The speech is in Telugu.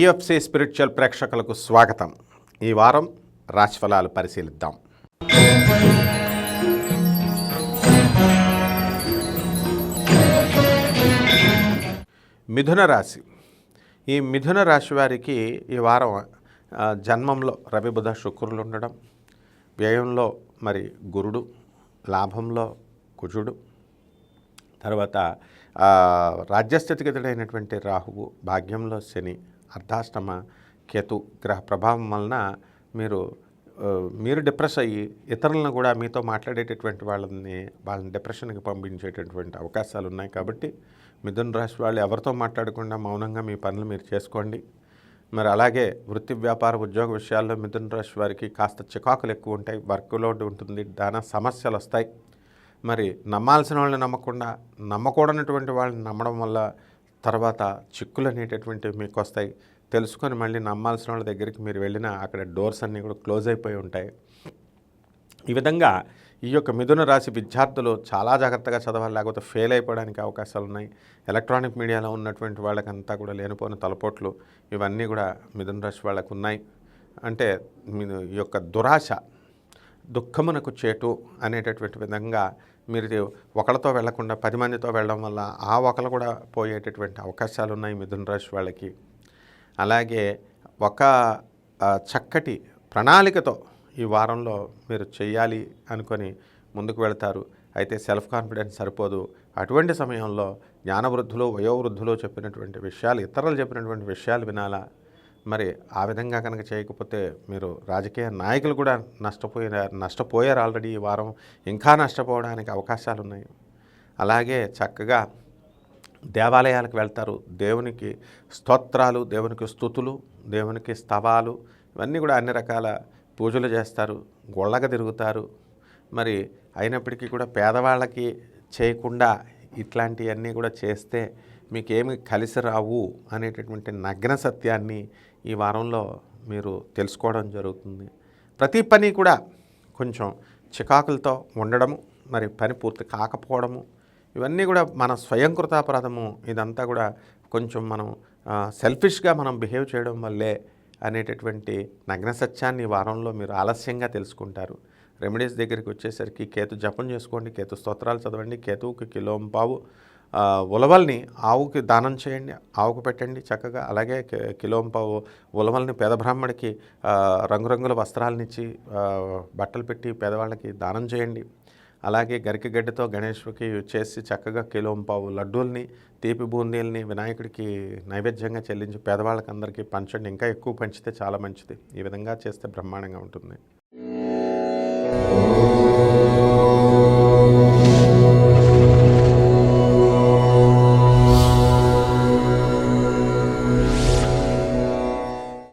టిఎఫ్సి స్పిరిచువల్ ప్రేక్షకులకు స్వాగతం. ఈ వారం రాశిఫలాలు పరిశీలిద్దాం. మిథున రాశి. ఈ మిథున రాశి వారికి ఈ వారం జన్మంలో రవి బుధ శుక్రులు ఉండడం వ్యయంలో మరి గురుడు లాభంలో కుజుడు తర్వాత రాజ్యస్థితిగతుడైనటువంటి రాహువు భాగ్యంలో శని అర్ధాష్టమ కేతు గ్రహ ప్రభావం వలన మీరు మీరు డిప్రెస్ అయ్యి ఇతరులను కూడా మీతో మాట్లాడేటటువంటి వాళ్ళని వాళ్ళని డిప్రెషన్కి పంపించేటటువంటి అవకాశాలు ఉన్నాయి కాబట్టి మిథున రాశి వాళ్ళు ఎవరితో మాట్లాడకుండా మౌనంగా మీ పనులు మీరు చేసుకోండి. మరి అలాగే వృత్తి వ్యాపార ఉద్యోగ విషయాల్లో మిథున రాశి వారికి కాస్త చికాకులు ఎక్కువ ఉంటాయి వర్క్ లోడ్ ఉంటుంది దాని సమస్యలు వస్తాయి. మరి నమ్మాల్సిన వాళ్ళని నమ్మకుండా నమ్మకూడనటువంటి వాళ్ళని నమ్మడం వల్ల తర్వాత చిక్కులు అనేటటువంటివి మీకు వస్తాయి తెలుసుకొని మళ్ళీ నమ్మాల్సిన వాళ్ళ దగ్గరికి మీరు వెళ్ళినా అక్కడ డోర్స్ అన్నీ కూడా క్లోజ్ అయిపోయి ఉంటాయి. ఈ విధంగా ఈ యొక్క మిథున రాశి విద్యార్థులు చాలా జాగ్రత్తగా చదవాలి లేకపోతే ఫెయిల్ అయిపోవడానికి అవకాశాలు ఉన్నాయి. ఎలక్ట్రానిక్ మీడియాలో ఉన్నటువంటి వాళ్ళకంతా కూడా లేనిపోయిన తలపోట్లు ఇవన్నీ కూడా మిథున రాశి వాళ్ళకు ఉన్నాయి. అంటే మీ ఈ యొక్క దురాశ దుఃఖమునకు చేటు అనేటటువంటి విధంగా మీరు ఒకళ్ళతో వెళ్ళకుండా పది మందితో వెళ్ళడం వల్ల ఆ ఒకరు కూడా పోయేటటువంటి అవకాశాలు ఉన్నాయి మిథున రాశి వాళ్ళకి. అలాగే ఒక చక్కటి ప్రణాళికతో ఈ వారంలో మీరు చేయాలి అనుకొని ముందుకు వెళ్తారు. అయితే సెల్ఫ్ కాన్ఫిడెన్స్ సరిపోదు. అటువంటి సమయంలో జ్ఞానవృద్ధులు వయోవృద్ధులు చెప్పినటువంటి విషయాలు ఇతరులు చెప్పినటువంటి విషయాలు వినాలా? మరి ఆ విధంగా కనుక చేయకపోతే మీరు రాజకీయ నాయకులు కూడా నష్టపోయారు నష్టపోయారు ఆల్రెడీ ఈ వారం. ఇంకా నష్టపోవడానికి అవకాశాలు ఉన్నాయి. అలాగే చక్కగా దేవాలయాలకు వెళ్తారు. దేవునికి స్తోత్రాలు దేవునికి స్థుతులు దేవునికి స్తవాలు ఇవన్నీ కూడా అన్ని రకాల పూజలు చేస్తారు. గొళ్ళగా తిరుగుతారు. మరి అయినప్పటికీ కూడా పేదవాళ్ళకి చేయకుండా ఇట్లాంటివన్నీ కూడా చేస్తే మీకేమి కలిసి రావు అనేటటువంటి నగ్న సత్యాన్ని ఈ వారంలో మీరు తెలుసుకోవడం జరుగుతుంది. ప్రతి పని కూడా కొంచెం చికాకులతో ఉండడము మరి పని పూర్తి కాకపోవడము ఇవన్నీ కూడా మన స్వయంకృతాపరాధము ఇదంతా కూడా కొంచెం మనం సెల్ఫిష్గా మనం బిహేవ్ చేయడం వల్లే అనేటటువంటి నగ్న సత్యాన్ని వారంలో మీరు ఆలస్యంగా తెలుసుకుంటారు. రెమెడీస్ దగ్గరికి వచ్చేసరికి కేతు జపం చేసుకోండి కేతు స్తోత్రాలు చదవండి కేతువుకి కిలోంపావు ఉలవల్ని ఆవుకి దానం చేయండి ఆవుకు పెట్టండి చక్కగా. అలాగే కిలోంపావు ఉలవల్ని పేద బ్రాహ్మడికి రంగురంగుల వస్త్రాలనిచ్చి బట్టలు పెట్టి పేదవాళ్ళకి దానం చేయండి. అలాగే గరికగడ్డతో గణేష్కి చేసి చక్కగా కిలోంపావు లడ్డూల్ని తీపి బూందీల్ని వినాయకుడికి నైవేద్యంగా చెల్లించి పేదవాళ్ళకి అందరికీ పంచండి. ఇంకా ఎక్కువ పంచితే చాలా మంచిది. ఈ విధంగా చేస్తే బ్రహ్మాండంగా ఉంటుంది. Oh.